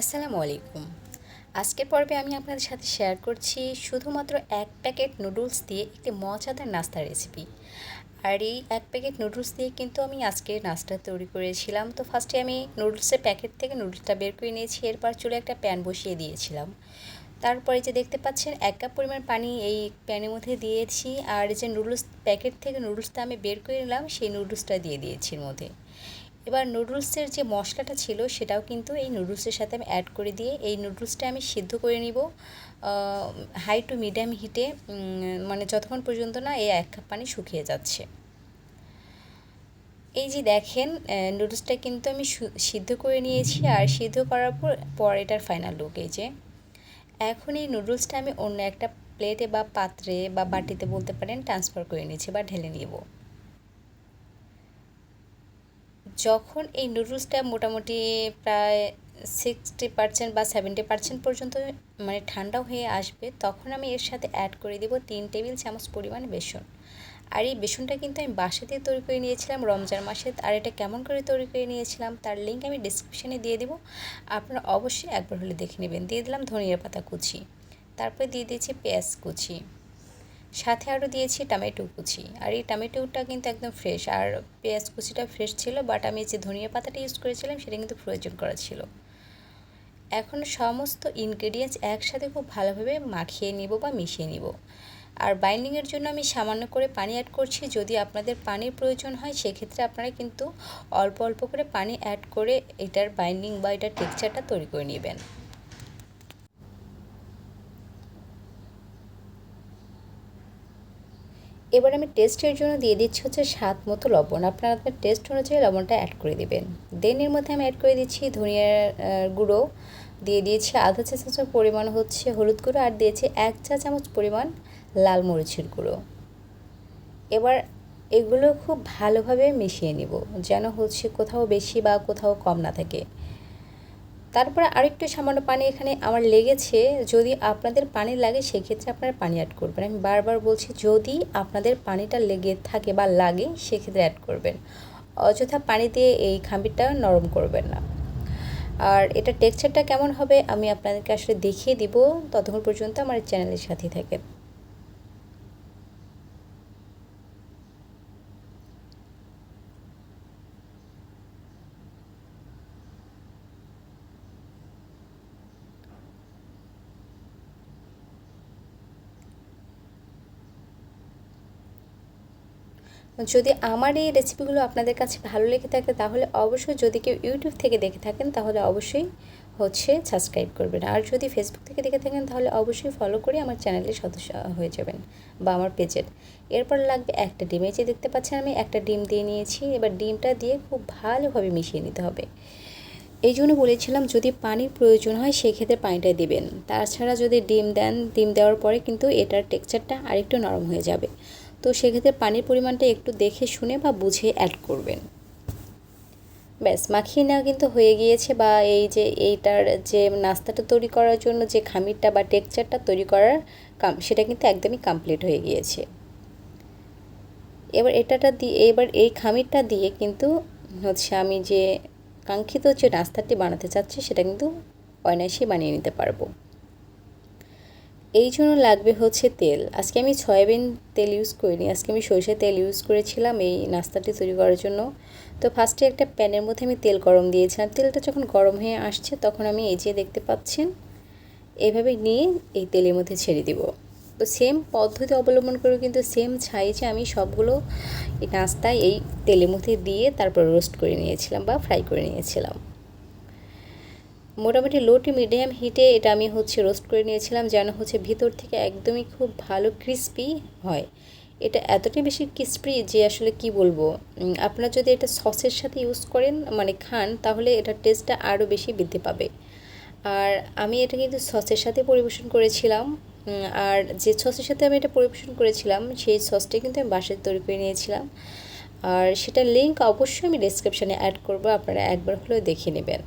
আসসালামু আলাইকুম। আজকের পর্বে আমি আপনাদের সাথে শেয়ার করছি শুধুমাত্র এক প্যাকেট নুডলস দিয়ে একটি মজাদার নাস্তার রেসিপি আর এই এক প্যাকেট নুডলস দিয়ে কিন্তু আমি আজকে নাস্তা তৈরি করেছিলাম। তো ফার্স্টে আমি নুডলসের প্যাকেট থেকে নুডলসটা বের করে নিয়েছি। এরপর চুলে একটা প্যান বসিয়ে দিয়েছিলাম। তারপরে যে দেখতে পাচ্ছেন, এক কাপ পরিমাণ পানি এই প্যানের মধ্যে দিয়েছি। আর যে নুডলস প্যাকেট থেকে নুডলসটা আমি বের করে নিলাম, সেই নুডলসটা দিয়ে দিয়েছি এর মধ্যে। এবার নুডলসের যে মশলাটা ছিল সেটাও কিন্তু এই নুডলসের সাথে আমি অ্যাড করে দিয়ে এই নুডলসটা আমি সিদ্ধ করে নিব। হাই টু মিডিয়াম হিটে মানে যতক্ষণ পর্যন্ত না এই এক কাপ পানি শুকিয়ে যাচ্ছে। এই যে দেখেন নুডলসটা কিন্তু আমি সিদ্ধ করে নিয়েছি আর সিদ্ধ করার পর পর এটার ফাইনাল লুক এই যে। এখন এই নুডলসটা আমি অন্য একটা প্লেটে বা পাত্রে বা বাটিতে বলতে পারেন ট্রান্সফার করে নিয়েছি বা ঢেলে নিব। যখন এই নুডলসটা মোটামুটি প্রায় সিক্সটি পার্সেন্ট বা সেভেন্টি পার্সেন্ট পর্যন্ত মানে ঠান্ডা হয়ে আসবে, তখন আমি এর সাথে অ্যাড করে দেবো তিন টেবিল চামচ পরিমাণ বেসন। আর এই বেসনটা কিন্তু আমি বাসাতে তৈরি করে নিয়েছিলাম রমজান মাসে, আর এটা কেমন করে তৈরি করে নিয়েছিলাম তার লিঙ্ক আমি ডিসক্রিপশানে দিয়ে দেবো। আপনারা অবশ্যই একবার হলে দেখে নেবেন। দিয়ে দিলাম ধনিয়া পাতা কুচি, তারপরে দিয়ে দিয়েছি পেঁয়াজ কুচি। সাথে আরও দিয়েছি টমেটো কুচি। আর এই টমেটোটা কিন্তু একদম ফ্রেশ আর পেঁয়াজ কুচিটা ফ্রেশ ছিল বাট আমি যে ধনিয়া পাতাটা ইউজ করেছিলাম, সেটা কিন্তু প্রয়োজন করা ছিল। এখন সমস্ত ইনগ্রেডিয়েন্টস একসাথে খুব ভালোভাবে মাখিয়ে নিব বা মিশিয়ে নিব। আর বাইন্ডিংয়ের জন্য আমি সামান্য করে পানি অ্যাড করছি। যদি আপনাদের পানির প্রয়োজন হয়, সেক্ষেত্রে আপনারা কিন্তু অল্প অল্প করে পানি অ্যাড করে এটার বাইন্ডিং বা এটার টেক্সচারটা তৈরি করে নেবেন। এবার আমি টেস্টের জন্য দিয়ে দিচ্ছি হচ্ছে স্বাদ মতো লবণ। আপনারা আপনার টেস্ট অনুযায়ী লবণটা অ্যাড করে দেবেন। দেন এর মধ্যে আমি অ্যাড করে দিচ্ছি ধনিয়ার গুঁড়ো। দিয়ে দিয়েছি আধা চা চামচ পরিমাণ হচ্ছে হলুদ গুঁড়ো আর দিয়েছি এক চা চামচ পরিমাণ লাল মরিচের গুঁড়ো। এবার এগুলো খুব ভালোভাবে মিশিয়ে নিব, যেন হচ্ছে কোথাও বেশি বা কোথাও কম না থাকে। তারপরে আরেকটু সামান্য পানি এখানে আমার লেগেছে। যদি আপনাদের পানি লাগে, সেক্ষেত্রে আপনারা পানি অ্যাড করবেন। আমি বারবার বলছি, যদি আপনাদের পানিটা লেগে থাকে বা লাগে, সেক্ষেত্রে অ্যাড করবেন। অযথা পানি দিয়ে এই খামিরটা নরম করবেন না। আর এটা টেক্সচারটা কেমন হবে, আমি আপনাদেরকে আসলে দেখিয়ে দিব। ততক্ষণ পর্যন্ত আমার চ্যানেলের সাথে থাকেন। যদি আমার এই রেসিপিগুলো আপনাদের কাছে ভালো লেগে থাকে তাহলে অবশ্যই যদি কেউ ইউটিউব থেকে দেখে থাকেন তাহলে অবশ্যই হচ্ছে সাবস্ক্রাইব করবেন। আর যদি ফেসবুক থেকে দেখে থাকেন তাহলে অবশ্যই ফলো করে আমার চ্যানেলের সদস্য হয়ে যাবেন বা আমার পেজের এরপর লাগবে একটা ডিম। এই যে দেখতে পাচ্ছেন আমি একটা ডিম দিয়ে নিয়েছি। এবার ডিমটা দিয়ে খুব ভালোভাবে মিশিয়ে নিতে হবে। এই জন্য বলেছিলাম যদি পানির প্রয়োজন হয় সেক্ষেত্রে পানিটা দেবেন। তাছাড়া যদি ডিম দেন, ডিম দেওয়ার পরে কিন্তু এটার টেক্সচারটা আরেকটু নরম হয়ে যাবে। তো সেক্ষেত্রে পানির পরিমাণটা একটু দেখে শুনে বা বুঝে অ্যাড করবেন। ব্যাস, মাখিয়ে নেওয়া কিন্তু হয়ে গিয়েছে বা এই যে এইটার যে নাস্তাটা তৈরি করার জন্য যে খামিরটা বা টেক্সচারটা তৈরি করার কাম, সেটা কিন্তু একদমই কমপ্লিট হয়ে গিয়েছে। এবার এটাটা দিয়ে, এবার এই খামিরটা দিয়ে কিন্তু হচ্ছে আমি যে কাঙ্ক্ষিত যে নাস্তাটি বানাতে চাচ্ছি, সেটা কিন্তু অনায়াসেই বানিয়ে নিতে পারব। এই জন্য লাগবে হচ্ছে তেল। আজকে আমি সয়াবিন তেল ইউজ করিনি। আজকে আমি সরষের তেল ইউজ করেছিলাম এই নাস্তাটি তৈরি করার জন্য। তো ফার্স্টে একটা প্যানের মধ্যে আমি তেল গরম দিয়েছিলাম তেলটা যখন গরম হয়ে আসছে, তখন আমি এই যে দেখতে পাচ্ছেন এইভাবে নিয়ে এই তেলের মধ্যে ছেড়ে দিব। তো সেম পদ্ধতি অবলম্বন করে কিন্তু সেম সাইজে আমি সবগুলো নাস্তায় এই তেলের মধ্যে দিয়ে তারপর রোস্ট করে নিয়েছিলাম বা ফ্রাই করে নিয়েছিলাম। মোটামুটি লো টু মিডিয়াম হিটে এটা আমি হচ্ছে রোস্ট করে নিয়েছিলাম, যেন হচ্ছে ভিতর থেকে একদমই খুব ভালো ক্রিস্পি হয়। এটা এতটাই বেশি ক্রিস্পি যে আসলে কি বলব? আপনারা যদি এটা সসের সাথে ইউজ করেন মানে খান, তাহলে এটার টেস্টটা আরও বেশি বৃদ্ধি পাবে। আর আমি এটা কিন্তু সসের সাথে পরিবেশন করেছিলাম আর যে সসের সাথে আমি এটা পরিবেশন করেছিলাম, সেই সসটা কিন্তু আমি বাসায় তৈরি করে নিয়েছিলাম। আর সেটার লিঙ্ক অবশ্যই আমি ডিসক্রিপশানে অ্যাড করব, আপনারা একবার হলেও দেখে নেবেন।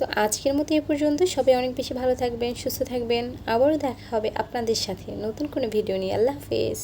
তো আজকের মতো এ পর্যন্ত। সবাই অনেক বেশি ভালো থাকবেন, সুস্থ থাকবেন। আবারও দেখা হবে আপনাদের সাথে নতুন কোনো ভিডিও নিয়ে। আল্লাহ হাফেজ।